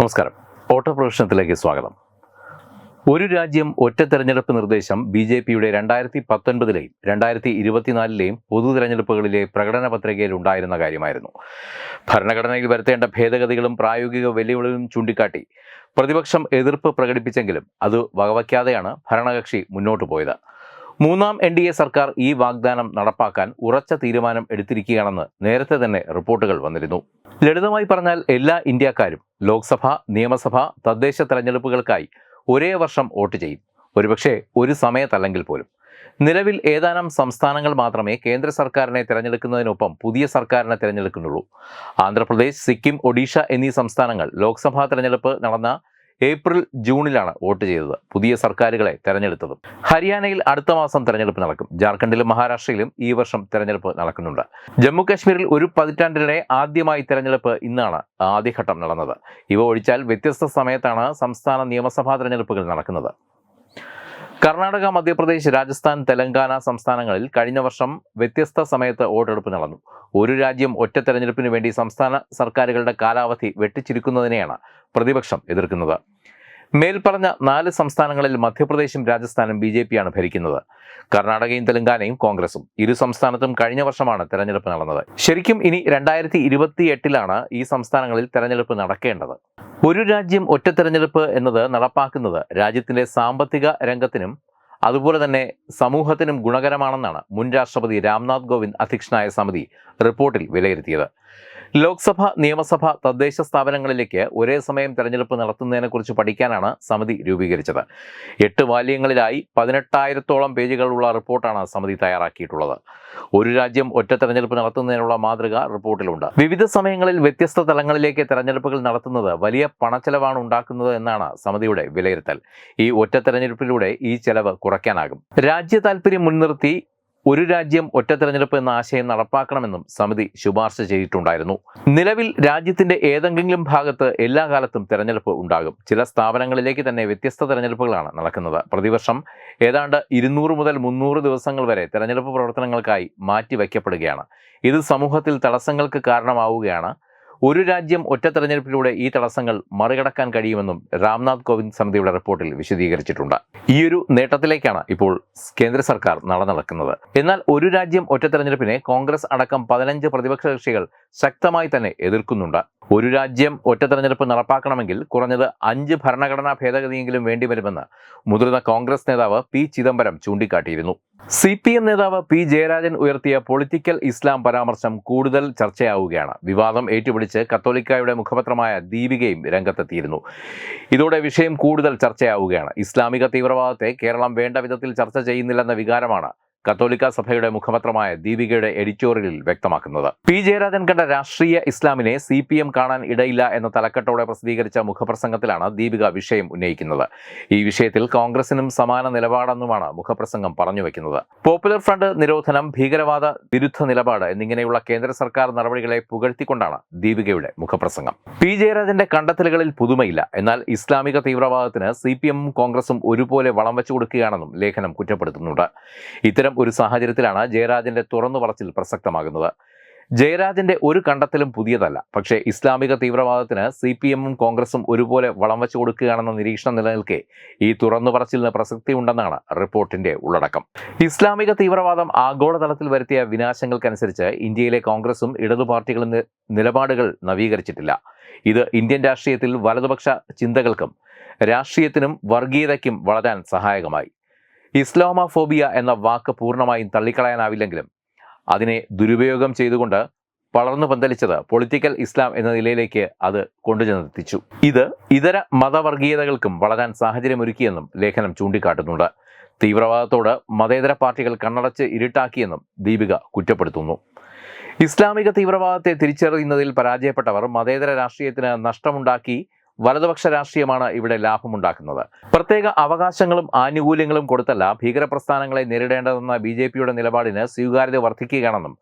നമസ്കാരം. ഓട്ടോ പ്രവേശനത്തിലേക്ക് സ്വാഗതം. ഒരു രാജ്യം ഒറ്റ തെരഞ്ഞെടുപ്പ് നിർദ്ദേശം ബി ജെ പിയുടെ രണ്ടായിരത്തി പത്തൊൻപതിലെയും രണ്ടായിരത്തി ഇരുപത്തിനാലിലെയും പൊതു തെരഞ്ഞെടുപ്പുകളിലെ പ്രകടന പത്രികയിൽ ഉണ്ടായിരുന്ന കാര്യമായിരുന്നു. ഭരണഘടനയിൽ വരുത്തേണ്ട ഭേദഗതികളും പ്രായോഗിക വെല്ലുവിളികളും ചൂണ്ടിക്കാട്ടി പ്രതിപക്ഷം എതിർപ്പ് പ്രകടിപ്പിച്ചെങ്കിലും അത് വകവയ്ക്കാതെയാണ് ഭരണകക്ഷി മുന്നോട്ട് പോയത്. മൂന്നാം എൻ ഡി എ സർക്കാർ ഈ വാഗ്ദാനം നടപ്പാക്കാൻ ഉറച്ച തീരുമാനം എടുത്തിരിക്കുകയാണെന്ന് നേരത്തെ തന്നെ റിപ്പോർട്ടുകൾ വന്നിരുന്നു. ലളിതമായി പറഞ്ഞാൽ എല്ലാ ഇന്ത്യക്കാരും ലോക്സഭ നിയമസഭ തദ്ദേശ തെരഞ്ഞെടുപ്പുകൾക്കായി ഒരേ വർഷം വോട്ട് ചെയ്യും. ഒരുപക്ഷെ ഒരു സമയത്തല്ലെങ്കിൽ പോലും. നിലവിൽ ഏതാനും സംസ്ഥാനങ്ങൾ മാത്രമേ കേന്ദ്ര സർക്കാരിനെ തിരഞ്ഞെടുക്കുന്നതിനൊപ്പം പുതിയ സർക്കാരിനെ തിരഞ്ഞെടുക്കുന്നുള്ളൂ. ആന്ധ്രാപ്രദേശ് സിക്കിം ഒഡീഷ എന്നീ സംസ്ഥാനങ്ങൾ ലോക്സഭാ തെരഞ്ഞെടുപ്പ് നടന്ന ഏപ്രിൽ ജൂണിലാണ് വോട്ട് ചെയ്തത്. പുതിയ സർക്കാരുകളെ തെരഞ്ഞെടുത്തത്. ഹരിയാനയിൽ അടുത്ത മാസം തെരഞ്ഞെടുപ്പ് നടക്കും. ജാർഖണ്ഡിലും മഹാരാഷ്ട്രയിലും ഈ വർഷം തെരഞ്ഞെടുപ്പ് നടക്കുന്നുണ്ട്. ജമ്മു കാശ്മീരിൽ ഒരു പതിറ്റാണ്ടിനിടെ ആദ്യമായി തെരഞ്ഞെടുപ്പ് ഇന്നാണ് ആദ്യഘട്ടം നടന്നത്. ഇവ ഒഴിച്ചാൽ വ്യത്യസ്ത സമയത്താണ് സംസ്ഥാന നിയമസഭാ തെരഞ്ഞെടുപ്പുകൾ നടക്കുന്നത്. കർണാടക മധ്യപ്രദേശ് രാജസ്ഥാൻ തെലങ്കാന സംസ്ഥാനങ്ങളിൽ കഴിഞ്ഞ വർഷം വ്യത്യസ്ത സമയത്ത് വോട്ടെടുപ്പ് നടന്നു. ഒരു രാജ്യം ഒറ്റ തെരഞ്ഞെടുപ്പിന് വേണ്ടി സംസ്ഥാന സർക്കാരുകളുടെ കാലാവധി വെട്ടിച്ചിരിക്കുന്നതിനെയാണ് പ്രതിപക്ഷം എതിർക്കുന്നത്. മേൽപ്പറഞ്ഞ നാല് സംസ്ഥാനങ്ങളിൽ മധ്യപ്രദേശും രാജസ്ഥാനും ബി ജെ പിയാണ് ഭരിക്കുന്നത്. കർണാടകയും തെലങ്കാനയും കോൺഗ്രസും. ഇരു സംസ്ഥാനത്തും കഴിഞ്ഞ വർഷമാണ് തെരഞ്ഞെടുപ്പ് നടന്നത്. ശരിക്കും ഇനി രണ്ടായിരത്തി ഇരുപത്തി എട്ടിലാണ് ഈ സംസ്ഥാനങ്ങളിൽ തെരഞ്ഞെടുപ്പ് നടക്കേണ്ടത്. ഒരു രാജ്യം ഒറ്റ തെരഞ്ഞെടുപ്പ് എന്നത് നടപ്പാക്കുന്നത് രാജ്യത്തിന്റെ സാമ്പത്തിക രംഗത്തിനും അതുപോലെ തന്നെ സമൂഹത്തിനും ഗുണകരമാണെന്നാണ് മുൻ രാഷ്ട്രപതി രാംനാഥ് കോവിന്ദ് അധ്യക്ഷനായ സമിതി റിപ്പോർട്ടിൽ വിലയിരുത്തിയത്. ലോക്സഭ നിയമസഭ തദ്ദേശ സ്ഥാപനങ്ങളിലേക്ക് ഒരേ സമയം തെരഞ്ഞെടുപ്പ് നടത്തുന്നതിനെക്കുറിച്ച് പഠിക്കാനാണ് സമിതി രൂപീകരിച്ചത്. എട്ട് വാല്യങ്ങളിലായി പതിനെട്ടായിരത്തോളം പേജുകളുള്ള റിപ്പോർട്ടാണ് സമിതി തയ്യാറാക്കിയിട്ടുള്ളത്. ഒരു രാജ്യം ഒറ്റ തെരഞ്ഞെടുപ്പ് നടത്തുന്നതിനുള്ള മാതൃക റിപ്പോർട്ടിലുണ്ട്. വിവിധ സമയങ്ങളിൽ വ്യത്യസ്ത തലങ്ങളിലേക്ക് തെരഞ്ഞെടുപ്പുകൾ നടത്തുന്നത് വലിയ പണച്ചെലവാണ് ഉണ്ടാക്കുന്നത് എന്നാണ് സമിതിയുടെ വിലയിരുത്തൽ. ഈ ഒറ്റ തെരഞ്ഞെടുപ്പിലൂടെ ഈ ചെലവ് കുറയ്ക്കാനാകും. രാജ്യ താൽപര്യം മുൻനിർത്തി ഒരു രാജ്യം ഒറ്റ തെരഞ്ഞെടുപ്പ് എന്ന ആശയം നടപ്പാക്കണമെന്നും സമിതി ശുപാർശ ചെയ്തിട്ടുണ്ടായിരുന്നു. നിലവിൽ രാജ്യത്തിന്റെ ഏതെങ്കിലും ഭാഗത്ത് എല്ലാ കാലത്തും തെരഞ്ഞെടുപ്പ് ഉണ്ടാകും. ചില സ്ഥാപനങ്ങളിലേക്ക് തന്നെ വ്യത്യസ്ത തെരഞ്ഞെടുപ്പുകളാണ് നടക്കുന്നത്. പ്രതിവർഷം ഏതാണ്ട് ഇരുന്നൂറ് മുതൽ മുന്നൂറ് ദിവസങ്ങൾ വരെ തെരഞ്ഞെടുപ്പ് പ്രവർത്തനങ്ങൾക്കായി മാറ്റിവെക്കപ്പെടുകയാണ്. ഇത് സമൂഹത്തിൽ തടസ്സങ്ങൾക്ക് കാരണമാവുകയാണ്. ഒരു രാജ്യം ഒറ്റ തെരഞ്ഞെടുപ്പിലൂടെ ഈ തടസ്സങ്ങൾ മറികടക്കാൻ കഴിയുമെന്നും രാംനാഥ് കോവിന്ദ് സമിതിയുടെ റിപ്പോർട്ടിൽ വിശദീകരിച്ചിട്ടുണ്ട്. ഈയൊരു നേട്ടത്തിലേക്കാണ് ഇപ്പോൾ കേന്ദ്ര സർക്കാർ നടന്നടക്കുന്നത് എന്നാൽ ഒരു രാജ്യം ഒറ്റ തെരഞ്ഞെടുപ്പിനെ കോൺഗ്രസ് അടക്കം പതിനഞ്ച് പ്രതിപക്ഷ കക്ഷികൾ ശക്തമായി തന്നെ എതിർക്കുന്നുണ്ട്. ഒരു രാജ്യം ഒറ്റ തെരഞ്ഞെടുപ്പ് നടപ്പാക്കണമെങ്കിൽ കുറഞ്ഞത് അഞ്ച് ഭരണഘടനാ ഭേദഗതിയെങ്കിലും വേണ്ടിവരുമെന്ന് മുതിർന്ന കോൺഗ്രസ് നേതാവ് പി ചിദംബരം ചൂണ്ടിക്കാട്ടിയിരുന്നു. സി പി എം നേതാവ് പി ജയരാജൻ ഉയർത്തിയ പൊളിറ്റിക്കൽ ഇസ്ലാം പരാമർശം കൂടുതൽ ചർച്ചയാവുകയാണ്. വിവാദം ഏറ്റുപിടിച്ച് കത്തോലിക്കായുടെ മുഖപത്രമായ ദീപികയും രംഗത്തെത്തിയിരുന്നു. ഇതോടെ വിഷയം കൂടുതൽ ചർച്ചയാവുകയാണ്. ഇസ്ലാമിക തീവ്രവാദത്തെ കേരളം വേണ്ട വിധത്തിൽ ചർച്ച ചെയ്യുന്നില്ലെന്ന വികാരമാണ് കത്തോലിക്ക സഭയുടെ മുഖപത്രമായ ദീപികയുടെ എഡിറ്റോറിയലിൽ വ്യക്തമാക്കുന്നത്. പി. ജയരാജൻ കണ്ട രാഷ്ട്രീയ ഇസ്ലാമിനെ സി പി എം കാണാൻ ഇടയില്ല എന്ന തലക്കെട്ടോടെ പ്രസിദ്ധീകരിച്ച മുഖപ്രസംഗത്തിലാണ് ദീപിക വിഷയം ഉന്നയിക്കുന്നത്. ഈ വിഷയത്തിൽ കോൺഗ്രസിനും സമാന നിലപാടെന്നുമാണ് മുഖപ്രസംഗം പറഞ്ഞു വെക്കുന്നത്. പോപ്പുലർ ഫ്രണ്ട് നിരോധനം ഭീകരവാദ വിരുദ്ധ നിലപാട് എന്നിങ്ങനെയുള്ള കേന്ദ്ര സർക്കാർ നടപടികളെ പുകഴ്ത്തിക്കൊണ്ടാണ് ദീപികയുടെ മുഖപ്രസംഗം. പി. ജയരാജന്റെ കണ്ടെത്തലുകളിൽ പുതുമയില്ല. എന്നാൽ ഇസ്ലാമിക തീവ്രവാദത്തിന് സി പി എമ്മും കോൺഗ്രസും ഒരുപോലെ വളം വെച്ചു കൊടുക്കുകയാണെന്നും ലേഖനം കുറ്റപ്പെടുത്തുന്നുണ്ട്. ഇത്തരം ഒരു സാഹചര്യത്തിലാണ് ജയരാജന്റെ തുറന്നു പറച്ചിൽ പ്രസക്തമാകുന്നത്. ജയരാജന്റെ ഒരു കണ്ടെത്തലും പുതിയതല്ല. പക്ഷേ ഇസ്ലാമിക തീവ്രവാദത്തിന് സി പി എമ്മും കോൺഗ്രസും ഒരുപോലെ വളം വെച്ചു കൊടുക്കുകയാണെന്ന നിരീക്ഷണം നിലനിൽക്കെ ഈ തുറന്നു പറച്ചിലിന് പ്രസക്തിയുണ്ടെന്നാണ് റിപ്പോർട്ടിന്റെ ഉള്ളടക്കം. ഇസ്ലാമിക തീവ്രവാദം ആഗോളതലത്തിൽ വരുത്തിയ വിനാശങ്ങൾക്കനുസരിച്ച് ഇന്ത്യയിലെ കോൺഗ്രസും ഇടതു പാർട്ടികളും നിലപാടുകൾ നവീകരിച്ചിട്ടില്ല. ഇത് ഇന്ത്യൻ രാഷ്ട്രീയത്തിൽ വലതുപക്ഷ ചിന്തകൾക്കും രാഷ്ട്രീയത്തിനും വർഗീയതയ്ക്കും വളരാൻ സഹായകമായി. ഇസ്ലാമോഫോബിയ എന്ന വാക്ക് പൂർണമായും തള്ളിക്കളയാനാവില്ലെങ്കിലും അതിനെ ദുരുപയോഗം ചെയ്തുകൊണ്ട് വളർന്നു പന്തലിച്ചത് പൊളിറ്റിക്കൽ ഇസ്ലാം എന്ന നിലയിലേക്ക് അത് കൊണ്ടുചെന്നെത്തിച്ചു. ഇത് ഇതര മതവർഗീയതകൾക്കും വളരാൻ സാഹചര്യമൊരുക്കിയെന്നും ലേഖനം ചൂണ്ടിക്കാട്ടുന്നുണ്ട്. തീവ്രവാദത്തോട് മതേതര പാർട്ടികൾ കണ്ണടച്ച് ഇരുട്ടാക്കിയെന്നും ദീപിക കുറ്റപ്പെടുത്തുന്നു. ഇസ്ലാമിക തീവ്രവാദത്തെ തിരിച്ചറിയുന്നതിൽ പരാജയപ്പെട്ടവർ മതേതര രാഷ്ട്രീയത്തിന് നഷ്ടമുണ്ടാക്കി വലതുപക്ഷ രാഷ്ട്രീയമാണ് ഇവിടെ ലാഭമുണ്ടാക്കുന്നത്. പ്രത്യേക അവകാശങ്ങളും ആനുകൂല്യങ്ങളും കൊടുത്തല്ല ഭീകരപ്രസ്ഥാനങ്ങളെ നേരിടേണ്ടതെന്ന ബി ജെ പിയുടെ നിലപാടിന് സ്വീകാര്യത വർദ്ധിക്കുകയാണെന്നും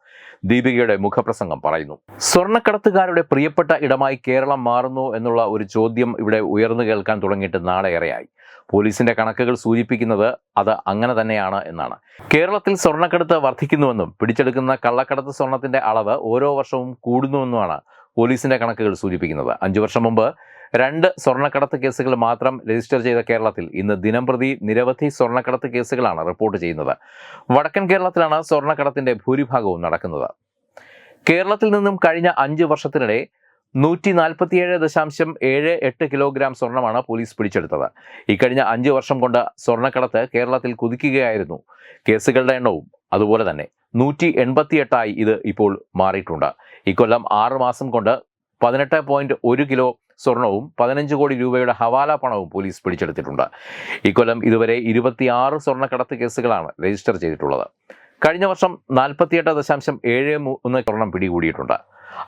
ദീപികയുടെ മുഖപ്രസംഗം പറയുന്നു. സ്വർണക്കടത്തുകാരുടെ പ്രിയപ്പെട്ട ഇടമായി കേരളം മാറുന്നു എന്നുള്ള ഒരു ചോദ്യം ഇവിടെ ഉയർന്നു കേൾക്കാൻ തുടങ്ങിയിട്ട് നാളെയേറെയായി പോലീസിന്റെ കണക്കുകൾ സൂചിപ്പിക്കുന്നത് അത് അങ്ങനെ തന്നെയാണ് എന്നാണ്. കേരളത്തിൽ സ്വർണക്കടത്ത് വർദ്ധിക്കുന്നുവെന്നും പിടിച്ചെടുക്കുന്ന കള്ളക്കടത്ത് സ്വർണത്തിന്റെ അളവ് ഓരോ വർഷവും കൂടുന്നുവെന്നുമാണ് പോലീസിന്റെ കണക്കുകൾ സൂചിപ്പിക്കുന്നത്. അഞ്ചു വർഷം മുമ്പ് രണ്ട് സ്വർണക്കടത്ത് കേസുകൾ മാത്രം രജിസ്റ്റർ ചെയ്ത കേരളത്തിൽ ഇന്ന് ദിനംപ്രതി നിരവധി സ്വർണക്കടത്ത് കേസുകളാണ് റിപ്പോർട്ട് ചെയ്യുന്നത്. വടക്കൻ കേരളത്തിലാണ് സ്വർണക്കടത്തിന്റെ ഭൂരിഭാഗവും നടക്കുന്നത്. കേരളത്തിൽ നിന്നും കഴിഞ്ഞ അഞ്ച് വർഷത്തിനിടെ നൂറ്റി നാൽപ്പത്തിയേഴ് ദശാംശം ഏഴ് എട്ട് കിലോഗ്രാം സ്വർണമാണ് പോലീസ് പിടിച്ചെടുത്തത്. ഇക്കഴിഞ്ഞ അഞ്ച് വർഷം കൊണ്ട് സ്വർണക്കടത്ത് കേരളത്തിൽ കുതിക്കുകയായിരുന്നു കേസുകളുടെ എണ്ണവും. അതുപോലെ തന്നെ നൂറ്റി എൺപത്തിയെട്ടായി ഇത് ഇപ്പോൾ മാറിയിട്ടുണ്ട്. ഇക്കൊല്ലം ആറ് മാസം കൊണ്ട് പതിനെട്ട് പോയിന്റ് ഒരു കിലോ സ്വർണവും പതിനഞ്ച് കോടി രൂപയുടെ ഹവാല പണവും പോലീസ് പിടിച്ചെടുത്തിട്ടുണ്ട്. ഇക്കൊല്ലം ഇതുവരെ ഇരുപത്തിയാറ് സ്വർണക്കടത്ത് കേസുകളാണ് രജിസ്റ്റർ ചെയ്തിട്ടുള്ളത്. കഴിഞ്ഞ വർഷം നാൽപ്പത്തിയെട്ട് ദശാംശം ഏഴ് മൂന്ന് സ്വർണം പിടികൂടിയിട്ടുണ്ട്.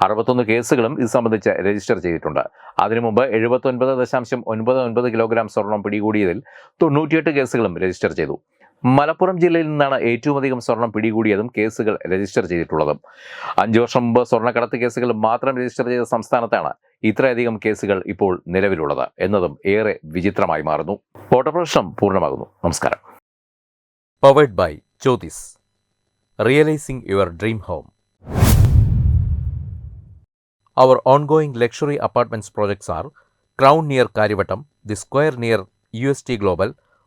അറുപത്തൊന്ന് കേസുകളും ഇത് സംബന്ധിച്ച് രജിസ്റ്റർ ചെയ്തിട്ടുണ്ട്. അതിനു മുമ്പ് എഴുപത്തൊൻപത് ദശാംശം ഒൻപത് ഒൻപത് കിലോഗ്രാം സ്വർണം പിടികൂടിയതിൽ തൊണ്ണൂറ്റിയെട്ട് കേസുകളും രജിസ്റ്റർ ചെയ്തു. മലപ്പുറം ജില്ലയിൽ നിന്നാണ് ഏറ്റവും അധികം സ്വർണം പിടികൂടിയതും കേസുകൾ രജിസ്റ്റർ ചെയ്തിട്ടുള്ളതും. അഞ്ചു വർഷം മുമ്പ് സ്വർണക്കടത്ത് കേസുകൾ മാത്രം രജിസ്റ്റർ ചെയ്ത സംസ്ഥാനത്താണ് ഇത്രയധികം കേസുകൾ ഇപ്പോൾ നിലവിലുള്ളത് എന്നതും ഏറെ വിചിത്രമായി മാറുന്നു. ഓട്ടപ്രശ്നം പൂർണമാകുന്നു. നമസ്കാരം. Powered by Jyothis realising your dream home our ongoing luxury apartments projects are crown near Kariyavattam the square near U S T Crown